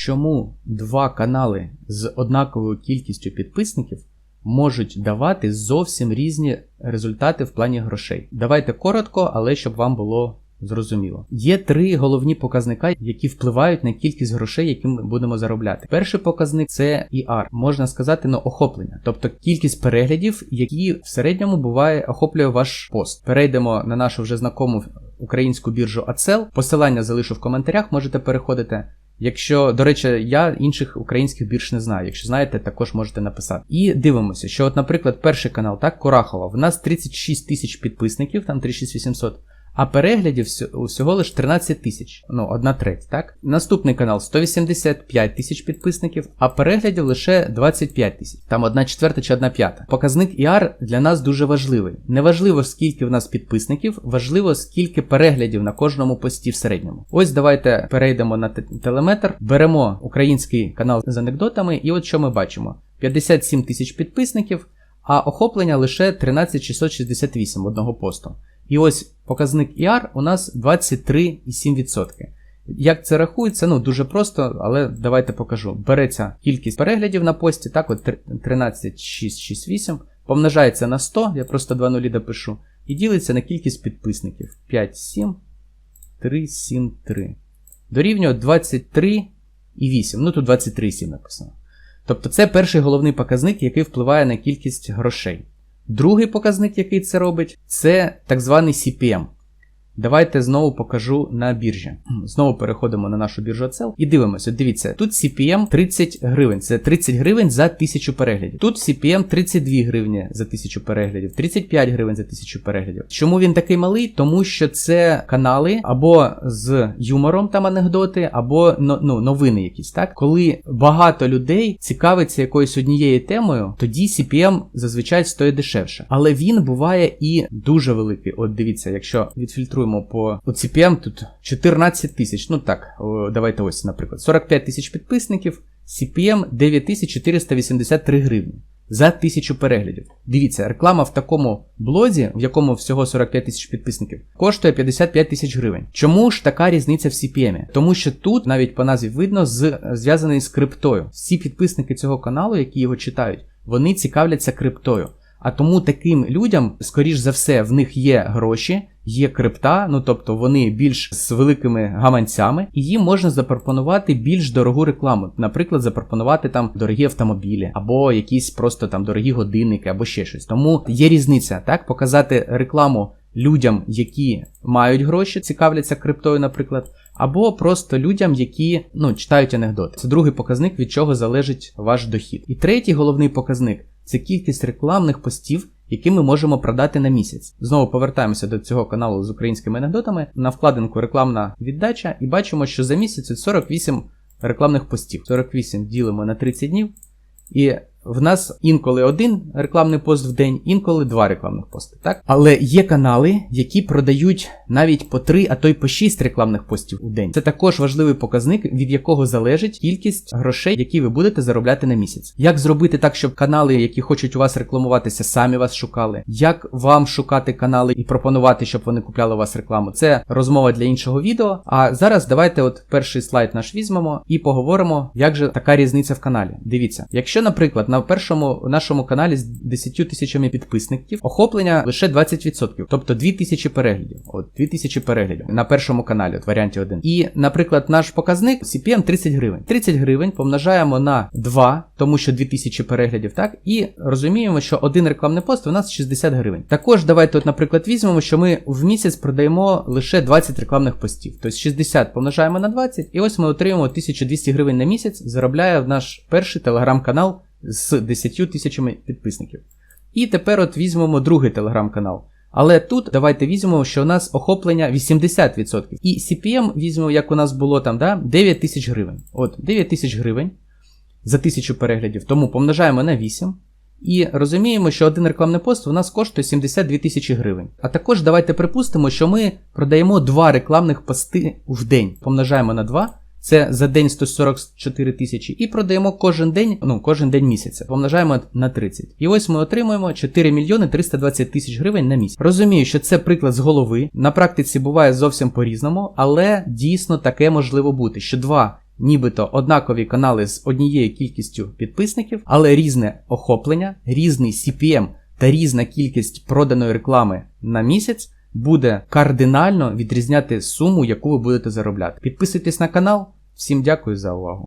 чому два канали з однаковою кількістю підписників можуть давати зовсім різні результати в плані грошей. Давайте коротко, але щоб вам було зрозуміло. Є три головні показника, які впливають на кількість грошей, які ми будемо заробляти. Перший показник це ER, можна сказати, на охоплення, тобто кількість переглядів, які в середньому буває охоплює ваш пост. Перейдемо на нашу вже знакому українську біржу Acel. Посилання залишу в коментарях, можете переходити. Якщо, до речі, я інших українських бірж не знаю. Якщо знаєте, також можете написати. І дивимося, що, от, наприклад, перший канал, так, Корахова, в нас 36 тисяч підписників, там 36800, а переглядів всього, лише 13 тисяч, ну, одна треть, так? Наступний канал 185 тисяч підписників, а переглядів лише 25 тисяч, там одна четверта чи одна п'ята. Показник ER для нас дуже важливий. Неважливо, скільки в нас підписників, важливо, скільки переглядів на кожному пості в середньому. Ось давайте перейдемо на телеметр, беремо український канал з анекдотами, і от що ми бачимо: 57 тисяч підписників, а охоплення лише 13668 одного посту. І ось показник ER у нас 23,7%. Як це рахується? Ну дуже просто, але давайте покажу. Береться кількість переглядів на пості, так, от 13668, помножається на 100, я просто 2 нулі допишу, і ділиться на кількість підписників. 5, 7, 3, 7, 3. Дорівнює 23,8. Ну тут 23,7 написано. Тобто це перший головний показник, який впливає на кількість грошей. Другий показник, який це робить, це так званий CPM. Давайте знову покажу на біржі. Знову переходимо на нашу біржу Acel і дивимося. Дивіться, тут CPM 30 гривень. Це 30 гривень за 1000 переглядів. Тут CPM 32 гривні за 1000 переглядів, 35 гривень за 1000 переглядів. Чому він такий малий? Тому що це канали або з юмором там анекдоти, або ну, новини якісь, так? Коли багато людей цікавиться якоюсь однією темою, тоді CPM зазвичай стоїть дешевше. Але він буває і дуже великий. От дивіться, якщо відфільтруємо по CPM тут 14 тисяч. Ну так, давайте ось, наприклад, 45 тисяч підписників, CPM 9483 гривні. За тисячу переглядів. Дивіться, реклама в такому блозі, в якому всього 45 тисяч підписників, коштує 55 тисяч гривень. Чому ж така різниця в CPM? Тому що тут навіть по назві видно зв'язаний з криптою. Всі підписники цього каналу, які його читають, вони цікавляться криптою. А тому таким людям, скоріш за все, в них є гроші, є крипта, ну тобто вони більш з великими гаманцями, і їм можна запропонувати більш дорогу рекламу. Наприклад, запропонувати там дорогі автомобілі, або якісь просто там дорогі годинники, або ще щось. Тому є різниця, так, показати рекламу людям, які мають гроші, цікавляться криптою, наприклад. Або просто людям, які ну, читають анекдоти. Це другий показник, від чого залежить ваш дохід. І третій головний показник це кількість рекламних постів, які ми можемо продати на місяць. Знову повертаємося до цього каналу з українськими анекдотами. На вкладинку рекламна віддача, і бачимо, що за місяць 48 рекламних постів. 48 ділимо на 30 днів. І в нас інколи один рекламний пост в день, інколи два рекламних пости. Так? Але є канали, які продають навіть по 3, а то й по 6 рекламних постів у день. Це також важливий показник, від якого залежить кількість грошей, які ви будете заробляти на місяць. Як зробити так, щоб канали, які хочуть у вас рекламуватися, самі вас шукали? Як вам шукати канали і пропонувати, щоб вони купляли у вас рекламу? Це розмова для іншого відео. А зараз давайте, от перший слайд наш візьмемо і поговоримо, як же така різниця в каналі. Дивіться, якщо, наприклад, на першому нашому каналі з 10 тисячами підписників охоплення лише 20%, тобто 2000 переглядів. От 2000 переглядів на першому каналі, от варіанті 1. І, наприклад, наш показник CPM 30 гривень. 30 гривень помножаємо на 2, тому що 2000 переглядів, так, і розуміємо, що один рекламний пост у нас 60 гривень. Також давайте, от, наприклад, візьмемо, що ми в місяць продаємо лише 20 рекламних постів. Тобто 60 помножаємо на 20, і ось ми отримуємо 1200 гривень на місяць, заробляє наш перший телеграм-канал з 10 тисячами підписників. І тепер от візьмемо другий телеграм-канал. Але тут давайте візьмемо, що у нас охоплення 80%. І CPM візьмемо, як у нас було там, да, 9 тисяч гривень. От, 9 тисяч гривень за 1000 переглядів, тому помножаємо на 8. І розуміємо, що один рекламний пост у нас коштує 72 тисячі гривень. А також давайте припустимо, що ми продаємо два рекламних пости в день. Помножаємо на 2. Це за день 144 тисячі, і продаємо кожен день, ну кожен день місяця. Помножаємо на 30. І ось ми отримуємо 4 мільйони 320 тисяч гривень на місяць. Розумію, що це приклад з голови. На практиці буває зовсім по-різному, але дійсно таке можливо бути, що два нібито однакові канали з однією кількістю підписників, але різне охоплення, різний CPM та різна кількість проданої реклами на місяць буде кардинально відрізняти суму, яку ви будете заробляти. Підписуйтесь на канал. Всім дякую за увагу.